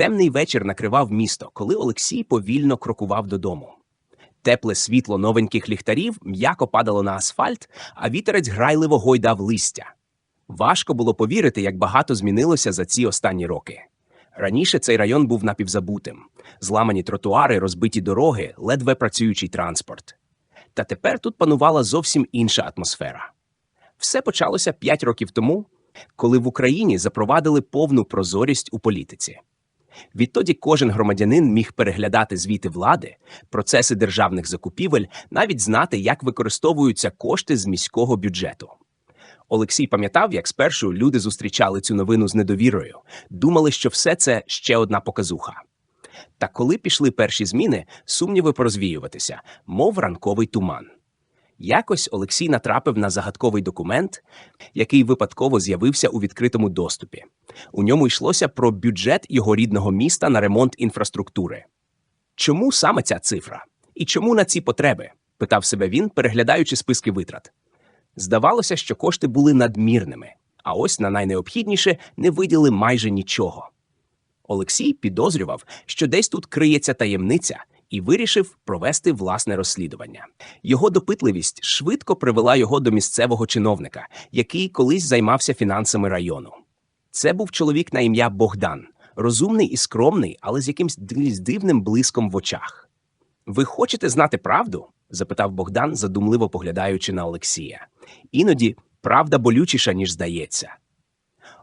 Темний вечір накривав місто, коли Олексій повільно крокував додому. Тепле світло новеньких ліхтарів м'яко падало на асфальт, а вітерець грайливо гойдав листя. Важко було повірити, як багато змінилося за ці останні роки. Раніше цей район був напівзабутим: зламані тротуари, розбиті дороги, ледве працюючий транспорт. Та тепер тут панувала зовсім інша атмосфера. Все почалося п'ять років тому, коли в Україні запровадили повну прозорість у політиці. Відтоді кожен громадянин міг переглядати звіти влади, процеси державних закупівель, навіть знати, як використовуються кошти з міського бюджету. Олексій пам'ятав, як спершу люди зустрічали цю новину з недовірою, думали, що все це ще одна показуха. Та коли пішли перші зміни, сумніви порозвіюватися, мов ранковий туман. Якось Олексій натрапив на загадковий документ, який випадково з'явився у відкритому доступі. У ньому йшлося про бюджет його рідного міста на ремонт інфраструктури. Чому саме ця цифра? І чому на ці потреби? питав себе він, переглядаючи списки витрат. Здавалося, що кошти були надмірними, а ось на найнеобхідніше не виділи майже нічого. Олексій підозрював, що десь тут криється таємниця, і вирішив провести власне розслідування. Його допитливість швидко привела його до місцевого чиновника, який колись займався фінансами району. Це був чоловік на ім'я Богдан, розумний і скромний, але з якимсь дивним блиском в очах. Ви хочете знати правду? запитав Богдан, задумливо поглядаючи на Олексія. Іноді правда болючіша, ніж здається.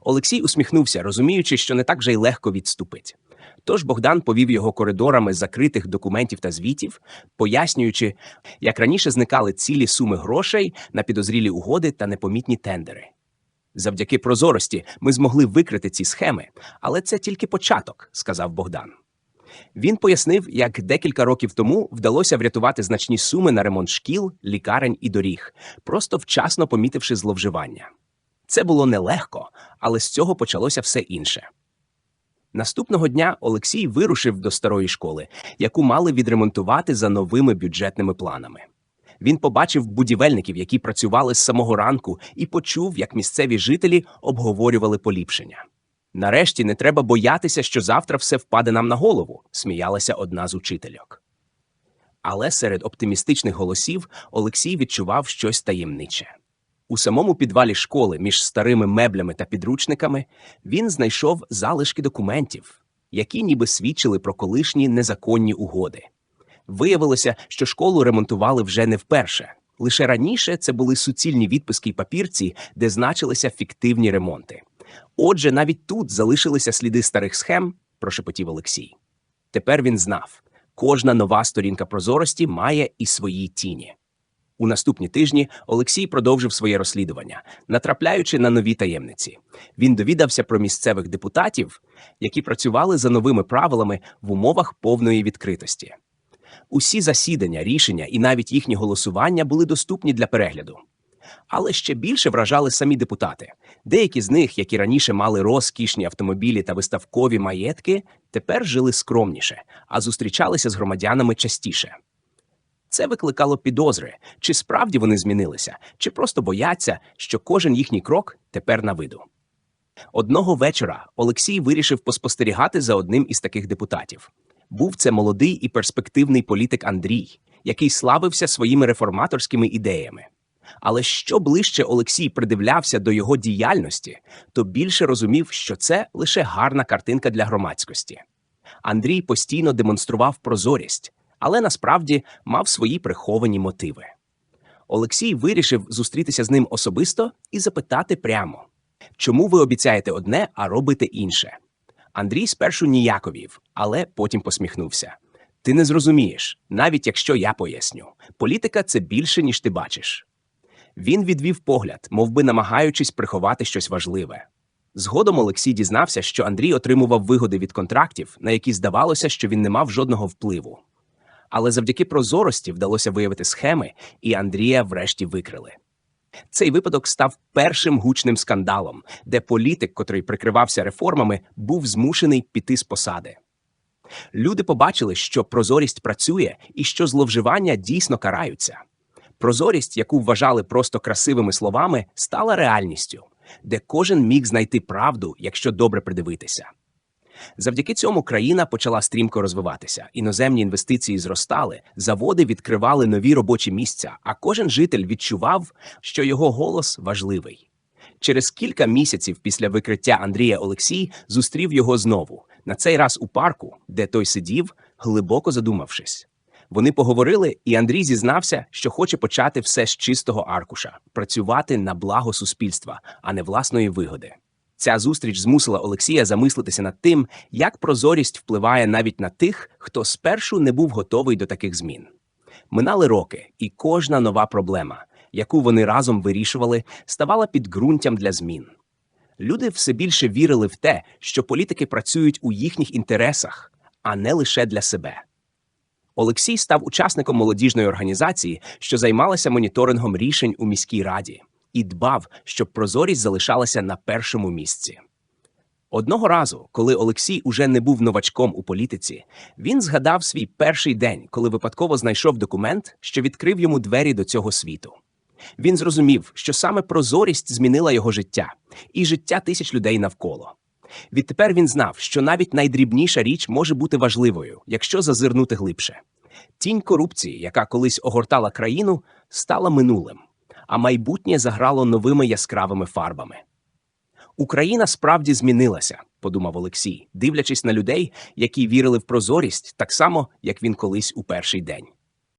Олексій усміхнувся, розуміючи, що не так вже й легко відступить. Тож Богдан повів його коридорами закритих документів та звітів, пояснюючи, як раніше зникали цілі суми грошей на підозрілі угоди та непомітні тендери. Завдяки прозорості ми змогли викрити ці схеми, але це тільки початок, сказав Богдан. Він пояснив, як декілька років тому вдалося врятувати значні суми на ремонт шкіл, лікарень і доріг, просто вчасно помітивши зловживання. Це було нелегко, але з цього почалося все інше. Наступного дня Олексій вирушив до старої школи, яку мали відремонтувати за новими бюджетними планами. Він побачив будівельників, які працювали з самого ранку, і почув, як місцеві жителі обговорювали поліпшення. Нарешті не треба боятися, що завтра все впаде нам на голову, сміялася одна з учительок. Але серед оптимістичних голосів Олексій відчував щось таємниче. У самому підвалі школи між старими меблями та підручниками він знайшов залишки документів, які ніби свідчили про колишні незаконні угоди. Виявилося, що школу ремонтували вже не вперше. Лише раніше це були суцільні відписки й папірці, де значилися фіктивні ремонти. Отже, навіть тут залишилися сліди старих схем, прошепотів Олексій. Тепер він знав, кожна нова сторінка прозорості має і свої тіні. У наступні тижні Олексій продовжив своє розслідування, натрапляючи на нові таємниці. Він довідався про місцевих депутатів, які працювали за новими правилами в умовах повної відкритості. Усі засідання, рішення і навіть їхні голосування були доступні для перегляду. Але ще більше вражали самі депутати. Деякі з них, які раніше мали розкішні автомобілі та виставкові маєтки, тепер жили скромніше, а зустрічалися з громадянами частіше. Це викликало підозри, чи справді вони змінилися, чи просто бояться, що кожен їхній крок тепер на виду. Одного вечора Олексій вирішив поспостерігати за одним із таких депутатів. Був це молодий і перспективний політик Андрій, який славився своїми реформаторськими ідеями. Але що ближче Олексій придивлявся до його діяльності, то більше розумів, що це лише гарна картинка для громадськості. Андрій постійно демонстрував прозорість, але насправді мав свої приховані мотиви. Олексій вирішив зустрітися з ним особисто і запитати прямо, чому ви обіцяєте одне, а робите інше. Андрій спершу ніяковів, але потім посміхнувся. Ти не зрозумієш, навіть якщо я поясню. Політика це більше, ніж ти бачиш. Він відвів погляд, мов би намагаючись приховати щось важливе. Згодом Олексій дізнався, що Андрій отримував вигоди від контрактів, на які здавалося, що він не мав жодного впливу. Але завдяки прозорості вдалося виявити схеми, і Андрія врешті викрили. Цей випадок став першим гучним скандалом, де політик, котрий прикривався реформами, був змушений піти з посади. Люди побачили, що прозорість працює і що зловживання дійсно караються. Прозорість, яку вважали просто красивими словами, стала реальністю, де кожен міг знайти правду, якщо добре придивитися. Завдяки цьому країна почала стрімко розвиватися. Іноземні інвестиції зростали, заводи відкривали нові робочі місця, а кожен житель відчував, що його голос важливий. Через кілька місяців після викриття Андрія Олексій зустрів його знову, на цей раз у парку, де той сидів, глибоко задумавшись. Вони поговорили, і Андрій зізнався, що хоче почати все з чистого аркуша, працювати на благо суспільства, а не власної вигоди. Ця зустріч змусила Олексія замислитися над тим, як прозорість впливає навіть на тих, хто спершу не був готовий до таких змін. Минали роки, і кожна нова проблема, яку вони разом вирішували, ставала підґрунтям для змін. Люди все більше вірили в те, що політики працюють у їхніх інтересах, а не лише для себе. Олексій став учасником молодіжної організації, що займалася моніторингом рішень у міській раді, і дбав, щоб прозорість залишалася на першому місці. Одного разу, коли Олексій уже не був новачком у політиці, він згадав свій перший день, коли випадково знайшов документ, що відкрив йому двері до цього світу. Він зрозумів, що саме прозорість змінила його життя і життя тисяч людей навколо. Відтепер він знав, що навіть найдрібніша річ може бути важливою, якщо зазирнути глибше. Тінь корупції, яка колись огортала країну, стала минулим, а майбутнє заграло новими яскравими фарбами. Україна справді змінилася, подумав Олексій, дивлячись на людей, які вірили в прозорість так само, як він колись у перший день.